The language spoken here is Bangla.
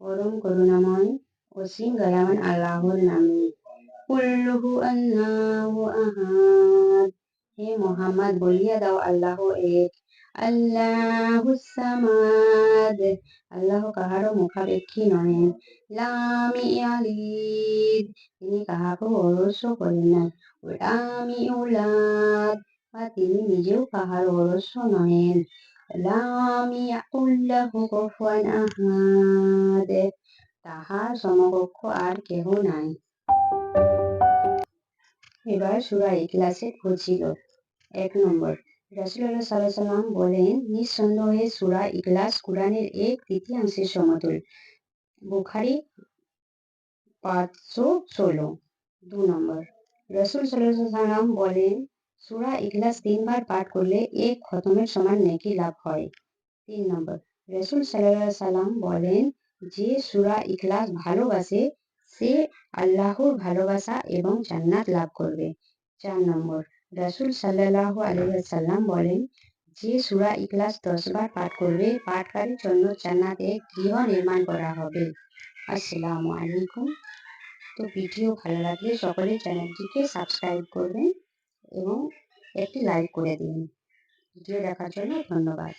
পরম করুণাময় অসীম দয়াবান আল্লাহর নামে কুল্লুহু আল্লাহু আহাদ হে মোহাম্মদ বলিয়া দাও আল্লাহ এক আল্লাহু সামাদ আল্লাহ কাহারও মুখাপেক্ষী নহেন লামি ইয়ালিদ তিনি কাহাকেও ঔরস্য করেন নাই লামি ইউলাদ বা তিনি নিজেও কাহার ঔরস্য নহেন লামি কুফুয়ান আহাদ তাহার সমকক্ষ আর কেহ নাই। এবার সূরা ফজিলত এক নম্বর, রাসূলুল্লাহ সাল্লাল্লাহু আলাইহি সাল্লাম বলেন, নিঃসন্দেহে সূরা ইখলাস কুরআনের এক তৃতীয়াংশের সমতুল বুখারী পাঁচশো ষোলো। দু নম্বর, রসুল সাল্লাম বলেন সূরা ইখলাস তিনবার পাঠ করলে এক খতমের সমান নেকি লাভ হয় তিন নম্বর রসুল সাল্লাল্লাহু সাল্লাম বলেন যে সূরা ইখলাস ভালোবাসে সে আল্লাহর ভালোবাসা এবং জান্নাত লাভ করবে চার নম্বর রসুল সাল্লাল্লাহু আলাইহি সাল্লাম বলেন যে সূরা ইখলাস দশবার পাঠ করবে পাঠকারীর জন্য জান্নাতে গৃহ নির্মাণ করা হবে আসসালামু আলাইকুম তো ভিডিও ভালো লাগলে সকলে চ্যানেলটিকে সাবস্ক্রাইব করবেন এবং একটি লাইক করে দিন। ভিডিও দেখার জন্য ধন্যবাদ।